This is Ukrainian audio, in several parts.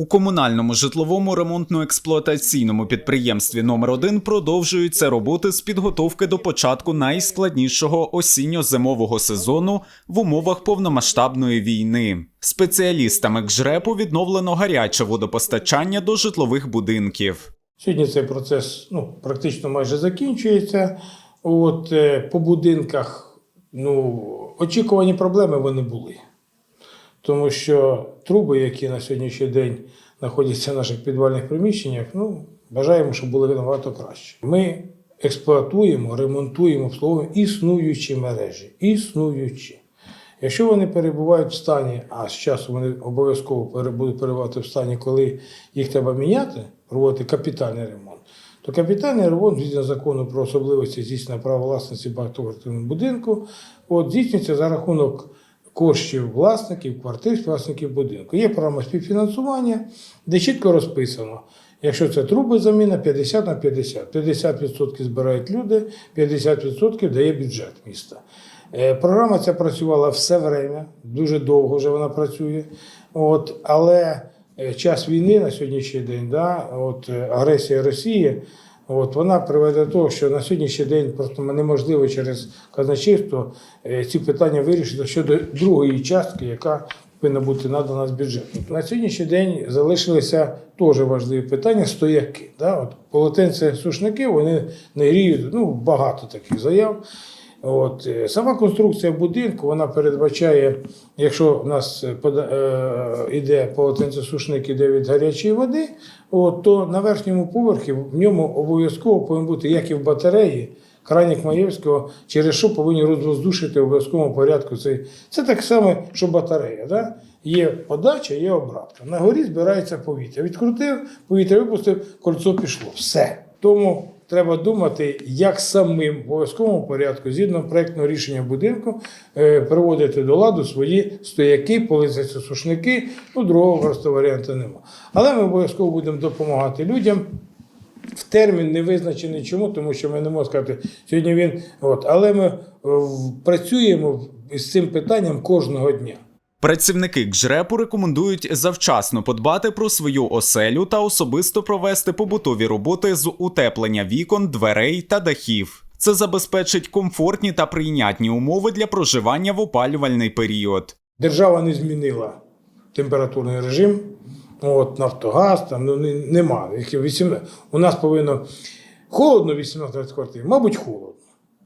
У комунальному житловому ремонтно-експлуатаційному підприємстві номер 1 продовжуються роботи з підготовки до початку найскладнішого осінньо-зимового сезону в умовах повномасштабної війни. Спеціалістами КЖРЕПу відновлено гаряче водопостачання до житлових будинків. Сьогодні цей процес ну, практично майже закінчується. От, е, по будинках ну, очікувані проблеми вони були. Тому що труби, які на сьогоднішній день знаходяться в наших підвальних приміщеннях, ну, бажаємо, щоб були набагато краще. Ми експлуатуємо, ремонтуємо, обслуговуємо існуючі мережі. Існуючі. Якщо вони перебувають в стані, а з часу вони обов'язково будуть перебувати в стані, коли їх треба міняти, проводити капітальний ремонт, то капітальний ремонт, згідно закону про особливості здійснення права власності в багатоквартирному будинку, от, здійснюється за рахунок коштів власників квартир, власників будинку. Є програма співфінансування, де чітко розписано. Якщо це труби заміна, 50 на 50. 50% збирають люди, 50% дає бюджет міста. Е, Програма ця працювала все время, дуже довго вже вона працює. От, але е, час війни на сьогоднішній день, да, от, е, агресія Росії, от, вона приведе до того, що на сьогоднішній день просто неможливо через казначейство е, ці питання вирішити щодо другої частки, яка повинна бути надана з бюджету. На сьогоднішній день залишилися теж важливі питання стояки. Да? От, полотенце сушники вони не гріють, ну, багато таких заяв. От, е, сама конструкція будинку вона передбачає, якщо в нас е, іде полотенцесушник іде від гарячої води, от, то на верхньому поверхі в ньому обов'язково повинен бути, як і в батареї, кранік Маєвського, через що повинні розвоздушити в обов'язковому порядку цей. Це так само, що батарея. Да? Є подача, є обратка. На горі збирається повітря. Відкрутив, повітря випустив, кольцо пішло. Все. Тому треба думати, як самим в обов'язковому порядку, згідно проєктного рішення будинку, е, приводити до ладу свої стояки, полицяці-сушники. Ну, другого просто варіанту нема. Але ми обов'язково будемо допомагати людям. В термін не визначений чому, тому що ми не можемо сказати, сьогодні він. От, але ми е, працюємо з цим питанням кожного дня. Працівники КЖРЕПу рекомендують завчасно подбати про свою оселю та особисто провести побутові роботи з утеплення вікон, дверей та дахів. Це забезпечить комфортні та прийнятні умови для проживання в опалювальний період. Держава не змінила температурний режим. От, Нафтогаз, там ну, нема. У нас повинно холодно 18 градусів в мабуть, холодно.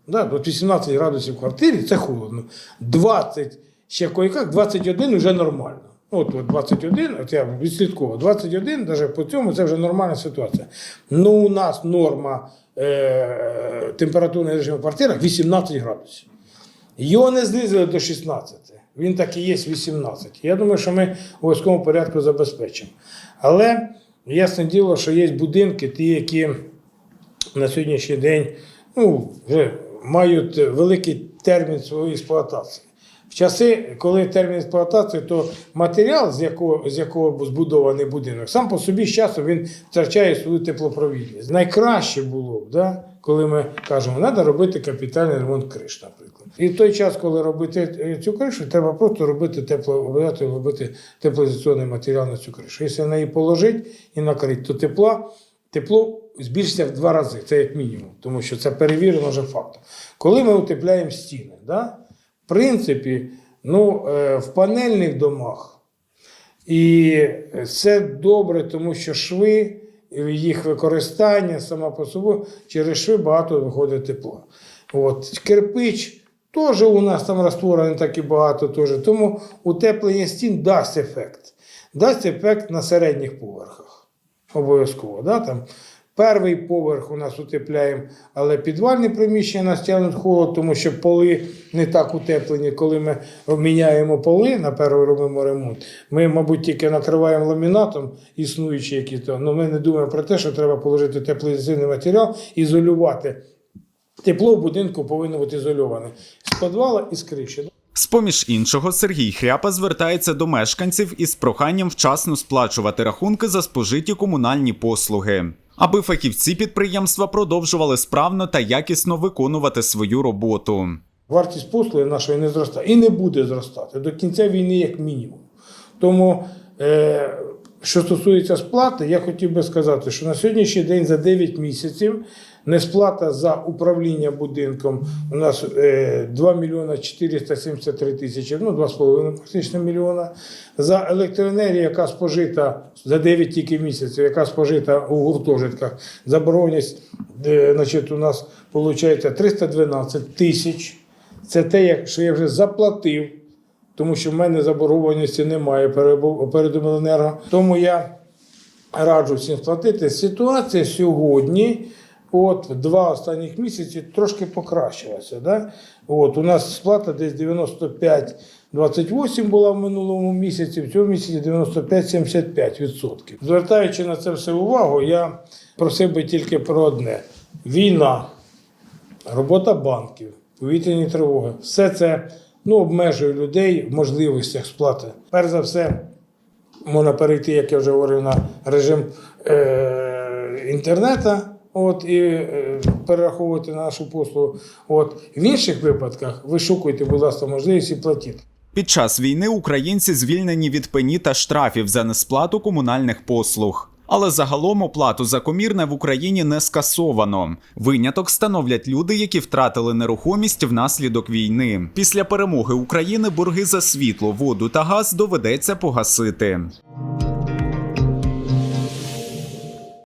Да? От 18 градусів в квартирі це холодно. 20, ще кое-як, 21 вже нормально. От, от 21, от я відслідковував, 21, навіть по цьому це вже нормальна ситуація. Ну, у нас норма е, температурний режим в квартирах 18 градусів. Його не знизили до 16. Він так і є 18. Я думаю, що ми в обов'язковому порядку забезпечимо. Але ясне діло, що є будинки, ті, які на сьогоднішній день ну, вже мають великий термін своєї експлуатації. Часи, коли термін експлуатації, то матеріал, з якого, з якого збудований будинок, сам по собі з часом він втрачає свою теплопровідність. Найкраще було б, да, коли ми кажемо, треба робити капітальний ремонт криш, наприклад. І в той час, коли робити е, цю кришу, треба просто робити тепло, робити теплоізоляційний матеріал на цю кришу. Якщо на неї положити і накрити, то тепла, тепло збільшиться в два рази, це як мінімум, тому що це перевірено вже фактом. Коли ми утепляємо стіни, да, в принципі, ну, е, в панельних домах і це добре, тому що шви, їх використання сама по собі, через шви багато виходить тепла. От. Кирпич теж у нас там раствора не так і багато, теж. тому утеплення стін дасть ефект. Дасть ефект на середніх поверхах. Обов'язково. Да? Там перший поверх у нас утепляємо, але підвальні приміщення нас тягнуть холод, тому що поли не так утеплені. Коли ми міняємо поли, на перший робимо ремонт, ми, мабуть, тільки накриваємо ламінатом існуючі які то. але ми не думаємо про те, що треба положити теплоізоляційний матеріал, ізолювати. Тепло в будинку повинно бути ізольоване з підвала і з криші. З-поміж іншого, Сергій Хряпа звертається до мешканців із проханням вчасно сплачувати рахунки за спожиті комунальні послуги, аби фахівці підприємства продовжували справно та якісно виконувати свою роботу. Вартість послуги нашої не зростає і не буде зростати до кінця війни, як мінімум. Тому е, Що стосується сплати, я хотів би сказати, що на сьогоднішній день за 9 місяців несплата за управління будинком у нас е, 2 мільйона 473 тисячі, ну 2,5 практично мільйона. За електроенергію, яка спожита за 9 тільки місяців, яка спожита у гуртожитках, заборгованість е, значить, у нас виходить 312 тисяч. Це те, що я вже заплатив тому що в мене заборгованості немає перед Обленерго. Тому я раджу всім сплатити. Ситуація сьогодні, от два останніх місяці, трошки покращилася. Да? От, у нас сплата десь 95-28 була в минулому місяці, в цьому місяці 95-75%. Звертаючи на це все увагу, я просив би тільки про одне: війна робота банків, повітряні тривоги. Все це ну, обмежує людей в можливостях сплати. Перш за все, можна перейти, як я вже говорив, на режим е- інтернету. От, і е, перераховувати нашу послугу. От. В інших випадках вишукуйте, будь ласка, можливість і платіть. Під час війни українці звільнені від пені та штрафів за несплату комунальних послуг. Але загалом оплату за комірне в Україні не скасовано. Виняток становлять люди, які втратили нерухомість внаслідок війни. Після перемоги України борги за світло, воду та газ доведеться погасити.